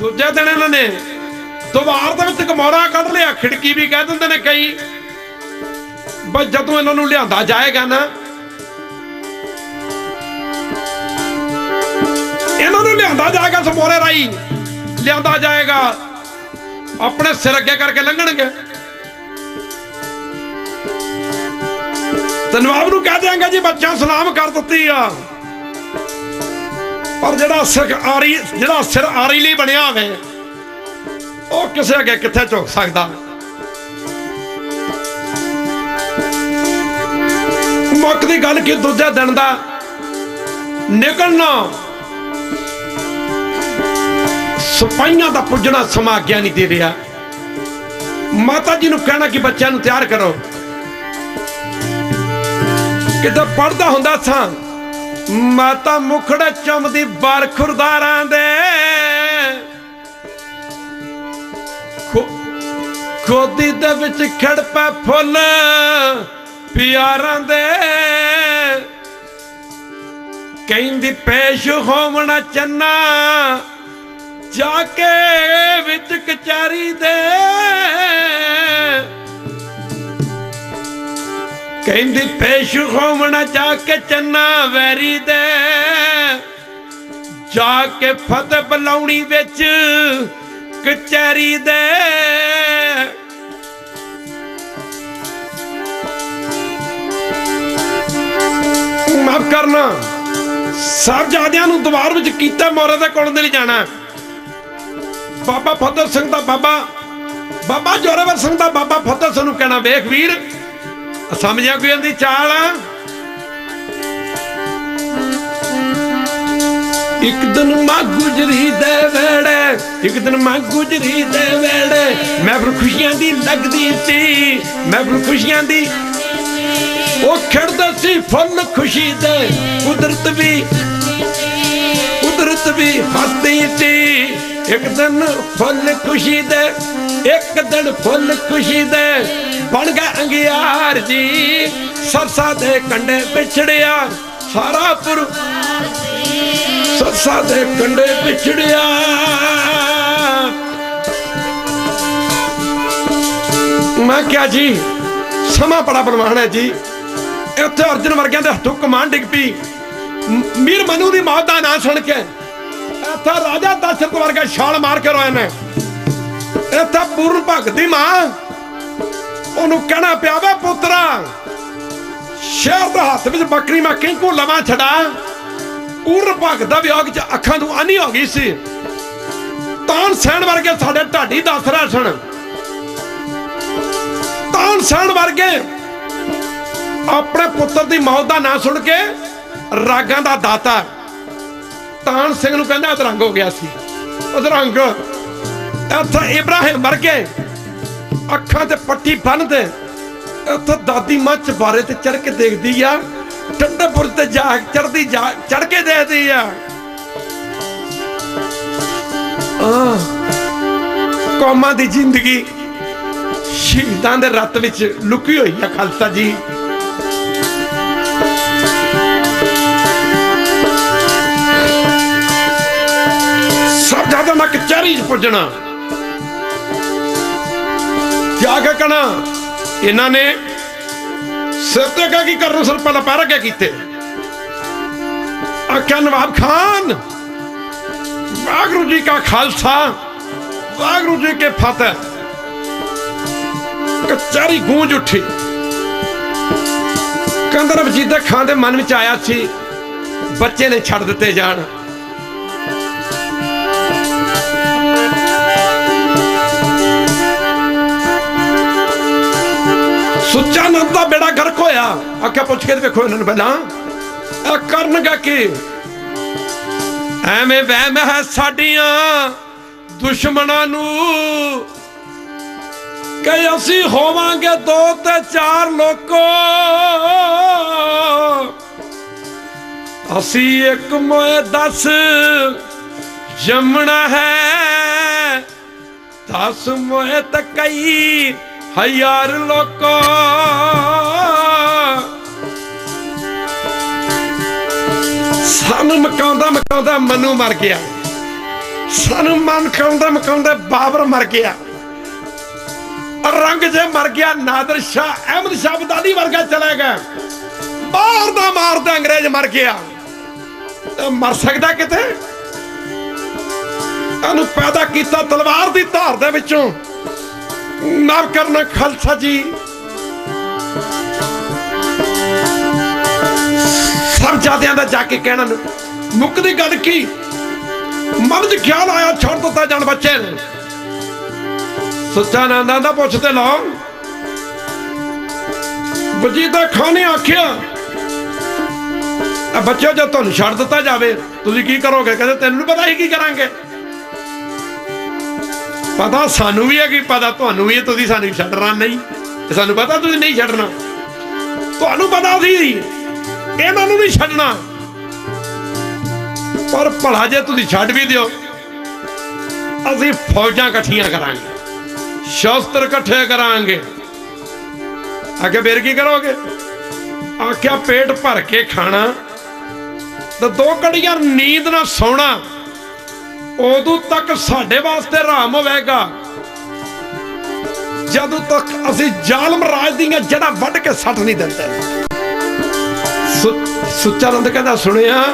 ਦੂਜੇ ਦਿਨ ਇਹਨਾਂ ਨੇ ਦੁਬਾਰ ਦੇ ਵਿੱਚ ਕਮੌਰਾ ਕੱਢ ਲਿਆ, ਖਿੜਕੀ ਵੀ ਕਹਿ ਦਿੰਦੇ ਨੇ ਕਈ। ਬਸ ਜਦੋਂ ਇਹਨਾਂ ਨੂੰ ਲਿਆਂਦਾ ਜਾਏਗਾ ਨਾ, ਇਹਨਾਂ ਨੂੰ ਲਿਆਂਦਾ ਜਾਏਗਾ ਸਮੋਰੇ ਰਾਈ ਲਿਆਂਦਾ ਜਾਏਗਾ, ਆਪਣੇ ਸਿਰ ਅੱਗੇ ਕਰਕੇ ਲੰਘਣਗੇ। ਤੇ ਨਵਾਬ ਨੂੰ ਕਹਿ ਦਿਆਂਗਾ ਜੀ ਬੱਚਾ ਸਲਾਮ ਕਰ ਦਿੱਤੀ ਆ। ਪਰ ਜਿਹੜਾ ਸਿਰ ਆਰੀ, ਜਿਹੜਾ ਸਿਰ ਆਰੀ ਲਈ ਬਣਿਆ ਹੋਵੇ, ਉਹ ਕਿਸੇ ਅੱਗੇ ਕਿੱਥੇ ਝੁਕ ਸਕਦਾ? ਮੁੱਕ ਦੀ ਗੱਲ ਕੀ ਦੂਜੇ ਦਿਨ ਦਾ? ਨਿਕਲਣਾ। ਸਪਾਈਆਂ ਦਾ ਪੁੱਜਣਾ ਸਮਾਂ ਗਿਆ ਨਹੀਂ ਦੇ ਰਿਹਾ। ਮਾਤਾ ਜੀ ਨੂੰ ਕਹਿਣਾ ਕਿ ਬੱਚਿਆਂ ਨੂੰ ਤਿਆਰ ਕਰੋ। ਕਿਤੇ ਪੜਦਾ ਹੁੰਦਾ ਸਾਂ ਮਾਤਾ ਮੁਖੜ ਚਮਦੀ ਬਾਰ ਖੁਰਦਾਰਾਂ ਦੇ। ਖੋਦੀ ਦੇ ਵਿੱਚ ਖੜ ਪੈ ਫੁੱਲ ਪਿਆਰਾਂ ਦੇ। ਕਹਿੰਦੀ ਪੇਸ਼ ਹੋਵਣਾ ਚੰਨਾ, ਜਾ ਕੇ ਵਿੱਚ ਕਚਾਰੀ ਦੇ। ਕਹਿੰਦੀ ਪੇਸ਼ ਹੋਵਣਾ ਜਾ ਕੇ ਚੰਨਾ ਵੈਰੀ ਦੇ। ਜਾ ਕੇ ਫਤਿਹ ਬਲਾਉਣੀ ਵਿੱਚ ਕਚਹਿਰੀ ਦੇ। ਮਾਫ ਕਰਨਾ। ਸਾਹਿਬਜ਼ਾਦਿਆਂ ਨੂੰ ਦਵਾਰ ਵਿੱਚ ਕੀਤਾ ਮੋਰੇ ਦੇ ਕੋਲ ਦੇ ਲਈ ਜਾਣਾ। ਬਾਬਾ ਫਤਿਹ ਸਿੰਘ ਦਾ ਬਾਬਾ। ਬਾਬਾ ਜੋਰਾਵਰ ਸਿੰਘ ਦਾ ਬਾਬਾ ਫਤਿਹ ਸਿੰਘ ਨੂੰ ਕਹਿਣਾ, ਵੇਖ ਵੀਰ ਸਮਝਿਆ ਕੋਈ ਇਹਦੀ ਚਾਲ? ਇੱਕ ਦਿਨ ਮਾਂ ਗੁਜਰੀ ਦੇ ਵੇੜੇ ਇੱਕ ਦਿਨ ਮਾਂ ਗੁਜਰੀ ਦੇ ਵੇੜੇ ਮੈਂ ਫਿਰ ਖੁਸ਼ੀਆਂ ਦੀ ਲੱਗਦੀ ਸੀ, ਮੈਂ ਫਿਰ ਖੁਸ਼ੀਆਂ ਦੀ ਉਹ ਖਿੜਦਾ ਸੀ ਫੁੱਲ ਖੁਸ਼ੀ ਦੇ, ਕੁਦਰਤ ਵੀ ਕੁਦਰਤ ਵੀ ਹੱਸਦੀ ਸੀ। ਇੱਕ ਦਿਨ ਫੁੱਲ ਖੁਸ਼ੀ ਦੇ ਇੱਕ ਦਿਨ ਫੁੱਲ ਖੁਸ਼ੀ ਦੇ ਬਣ ਗਿਆ ਅੰਗਿਆਰ ਜੀ। ਸਰਸਾ ਦੇ ਕੰਡੇ ਵਿਛੜਿਆ ਸਾਰਾ ਪੁਰ ਸਰਸਾ ਦੇ ਕੰਡੇ ਵਿਛੜਿਆ ਮੈਂ ਕਿਹਾ ਜੀ, ਸਮਾਂ ਬੜਾ ਬਲਵਾਨ ਹੈ ਜੀ। ਇੱਥੇ ਅਰਜਨ ਵਰਗਿਆਂ ਦੇ ਹੱਥੋਂ ਕਮਾਂਡ ਡਿੱਗ ਪਈ। ਮੀਰ ਮਨੂ ਦੀ ਮੌਤ ਦਾ ਨਾਂ ਸੁਣ ਕੇ ਇੱਥੇ ਰਾਜਾ ਦਸ਼ਰਥ ਵਰਗਾ ਛਾਲ ਮਾਰ ਕੇ ਰੋਏ ਨੇ। ਇੱਥੇ ਪੂਰਨ ਭਗਤ ਦੀ ਮਾਂ। ਉਹਨੂੰ ਕਹਿਣਾ ਪਿਆ ਵੇ, ਪੁੱਤਰਾ, ਸ਼ਹਿਰ ਦੇ ਹੱਥ ਵਿੱਚ ਬੱਕਰੀ ਮੈਂ ਕਿੰਕੂ ਲਵਾਂ ਛੜਾ ਪੂਰਨ ਭਗਤ ਦਾ ਵਿਆਗ ਚ ਅੱਖਾਂ ਤੋਂ ਆਨੀ ਹੋ ਗਈ ਸੀ। ਤਾਨ ਸੈਣ ਵਰਗੇ ਸਾਡੇ ਢਾਡੀ ਦੱਸ ਰਿਹਾ ਸਣ ਤਾਨ ਸੈਣ ਵਰਗੇ ਆਪਣੇ ਪੁੱਤਰ ਦੀ ਮੌਤ ਦਾ ਨਾਂ ਸੁਣ ਕੇ ਰਾਗਾਂ ਦਾ ਦਾਤਾ ਤਾਨ ਸਿੰਘ ਨੂੰ ਕਹਿੰਦਾ, ਅਧਰੰਗ ਹੋ ਗਿਆ ਸੀ। ਅਧਰੰਗ ਇੱਥੇ ਇਬਰਾਹਿਮ ਵਰਗੇ ਅੱਖਾਂ ਤੇ ਪੱਟੀ ਬੰਨਦੇ ਇੱਥੇ ਦਾਦੀ ਮਾਂ ਚਬਾਰੇ ਤੇ ਚੜ ਕੇ ਦੇਖਦੀ ਆ। ਠੰਡੇ ਬੁਰਜ ਤੇ ਜਾ ਚੜਦੀ ਜਾ ਚੜ ਕੇ ਦੇਖਦੀ ਆ। ਕੌਮਾਂ ਦੀ ਜ਼ਿੰਦਗੀ ਸ਼ਹੀਦਾਂ ਦੇ ਰਤ ਵਿੱਚ ਲੁਕੀ ਹੋਈ ਆ ਖਾਲਸਾ ਜੀ। ਸਭ ਜ਼ਿਆਦਾ ਮੈਂ ਕਚਹਿਰੀ 'ਚ ਪੁੱਜਣਾ। ਜਾ ਕੇ ਕਹਣਾ? ਇਹਨਾਂ ਨੇ ਸਿਰ ਤੇ ਕਾ ਕੀ ਕਰਨ ਸਰ ਪਹਿਲਾਂ ਪੈਰ ਅੱਗੇ ਕੀਤੇ? ਆਖਿਆ, ਨਵਾਬ ਖਾਨ, ਵਾਹਿਗੁਰੂ ਜੀ ਕਾ ਖਾਲਸਾ, ਵਾਹਿਗੁਰੂ ਜੀ ਕੇ ਫਤਿਹ। ਕਚਹਿਰੀ ਗੂੰਜ ਉੱਠੀ। ਕਹਿੰਦਾ, ਰਵਜੀਤ ਦੇ ਖਾਨ ਦੇ ਮਨ ਵਿੱਚ ਆਇਆ ਸੀ, ਬੱਚੇ ਨੇ ਛੱਡ ਦਿੱਤੇ ਜਾਣ। ਦਾ ਬੇੜਾ ਗਰਕ ਹੋਇਆ। ਆਖਿਆ, ਪੁੱਛ ਕੇ ਤੇ ਵੇਖੋ ਇਹਨਾਂ ਨੂੰ ਪਹਿਲਾਂ। ਇਹ ਕਰਨਗਾ ਕੀ? ਐਵੇਂ ਵਹਿਮ ਹੈ ਸਾਡੀਆਂ ਦੁਸ਼ਮਣਾਂ ਨੂੰ ਕਿ ਅਸੀਂ ਹੋਵਾਂਗੇ ਦੋ ਤੇ ਚਾਰ ਲੋਕੋ। ਅਸੀਂ ਇੱਕ ਮੋਏ ਦਸ ਜੰਮਣਾ ਹੈ। ਦਸ ਮੋਏ ਤਕਈ ਹਜ਼ਾਰ ਲੋਕੋ। ਸਾਨੂੰ ਮਕਾਉਂਦਾ ਮਕਾਉਂਦਾ ਮਨੂ ਮਰ ਗਿਆ। ਸਾਨੂੰ ਮਨ ਕਾਉਂਦਾ ਮਕਾਉਂਦਾ ਬਾਬਰ ਮਰ ਗਿਆ। ਰੰਗ ਜੇ ਮਰ ਗਿਆ, ਨਾਦਰ ਸ਼ਾਹ ਅਹਿਮਦ ਸ਼ਾਹ ਬਦਾਲੀ ਵਰਗਾ ਚਲਾ ਗਿਆ। ਬਾਹਰ ਦਾ ਮਾਰਦਾ ਅੰਗਰੇਜ਼ ਮਰ ਗਿਆ। ਮਰ ਸਕਦਾ ਕਿਤੇ? ਇਹਨੂੰ ਪੈਦਾ ਕੀਤਾ ਤਲਵਾਰ ਦੀ ਧਾਰ ਦੇ ਵਿੱਚੋਂ। ਨਵ ਕਰਨਾ ਖਾਲਸਾ ਜੀ। ਸਭ ਜਾਦਿਆਂ ਦਾ ਜਾ ਕੇ ਕਹਿਣਾ ਨੂੰ ਮੁੱਕਦੀ ਗੱਲ ਕੀ? ਮਨ 'ਚ ਖਿਆਲ ਆਇਆ ਛੱਡ ਦਿੱਤਾ ਜਾਣ ਬੱਚੇ। ਨੂੰ ਸੱਚਾ ਨੰਦਾਂ ਦਾ ਪੁੱਛ ਤੇ ਲਓ ਵਜੀਦਾ ਖਾਨ ਨੇ ਆਖਿਆ ਆ ਬੱਚਿਓ, ਜੇ ਤੁਹਾਨੂੰ ਛੱਡ ਦਿੱਤਾ ਜਾਵੇ, ਤੁਸੀਂ ਕੀ ਕਰੋਗੇ? ਕਹਿੰਦੇ, ਤੈਨੂੰ ਪਤਾ ਹੀ ਕੀ ਕਰਾਂਗੇ। ਪਤਾ ਸਾਨੂੰ ਵੀ ਹੈ ਕਿ ਪਤਾ ਤੁਹਾਨੂੰ ਵੀ ਤੁਸੀਂ ਸਾਨੂੰ ਛੱਡਣਾ ਨਹੀਂ। ਸਾਨੂੰ ਪਤਾ ਤੁਸੀਂ ਨਹੀਂ ਛੱਡਣਾ। ਤੁਹਾਨੂੰ ਪਤਾ ਸੀ, ਇਹਨਾਂ ਨੂੰ ਨਹੀਂ ਛੱਡਣਾ। ਪਰ ਭਲਾ ਜੇ ਤੁਸੀਂ ਛੱਡ ਵੀ ਦਿਓ, ਅਸੀਂ ਫੌਜਾਂ ਇਕੱਠੀਆਂ ਕਰਾਂਗੇ, ਸ਼ਸਤਰ ਇਕੱਠੇ ਕਰਾਂਗੇ। ਅੱਗੇ ਫੇਰ ਕੀ ਕਰੋਗੇ? ਆਖਿਆ, ਪੇਟ ਭਰ ਕੇ ਖਾਣਾ, ਤੇ ਦੋ ਘੜੀਆਂ ਨੀਂਦ ਨਾਲ ਸੌਣਾ, ਉਦੋਂ ਤੱਕ ਸਾਡੇ ਵਾਸਤੇ ਰਾਮ ਹੋਵੇਗਾ। ਜਦੋਂ ਤੱਕ ਅਸੀਂ ਜ਼ਾਲਮ ਰਾਜ ਦੀਆਂ ਜੜ੍ਹਾਂ ਵੱਢ ਕੇ ਸੱਟ ਨਹੀਂ ਦਿੰਦੇ। ਸੁ- ਸੁੱਚਾ ਨੰਦ ਕਹਿੰਦਾ, ਸੁਣਿਆ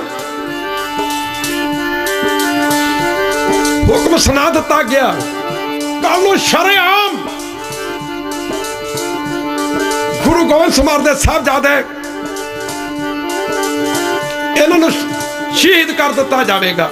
ਹੁਕਮ ਸੁਣਾ ਦਿੱਤਾ ਗਿਆ। ਕੱਲ ਨੂੰ ਸ਼ਰੇਆਮ ਗੁਰੂ ਗੋਬਿੰਦ ਸਿੰਘ ਦੇ ਸਾਹਿਬਜ਼ਾਦੇ ਇਹਨਾਂ ਨੂੰ ਸ਼ਹੀਦ ਕਰ ਦਿੱਤਾ ਜਾਵੇਗਾ।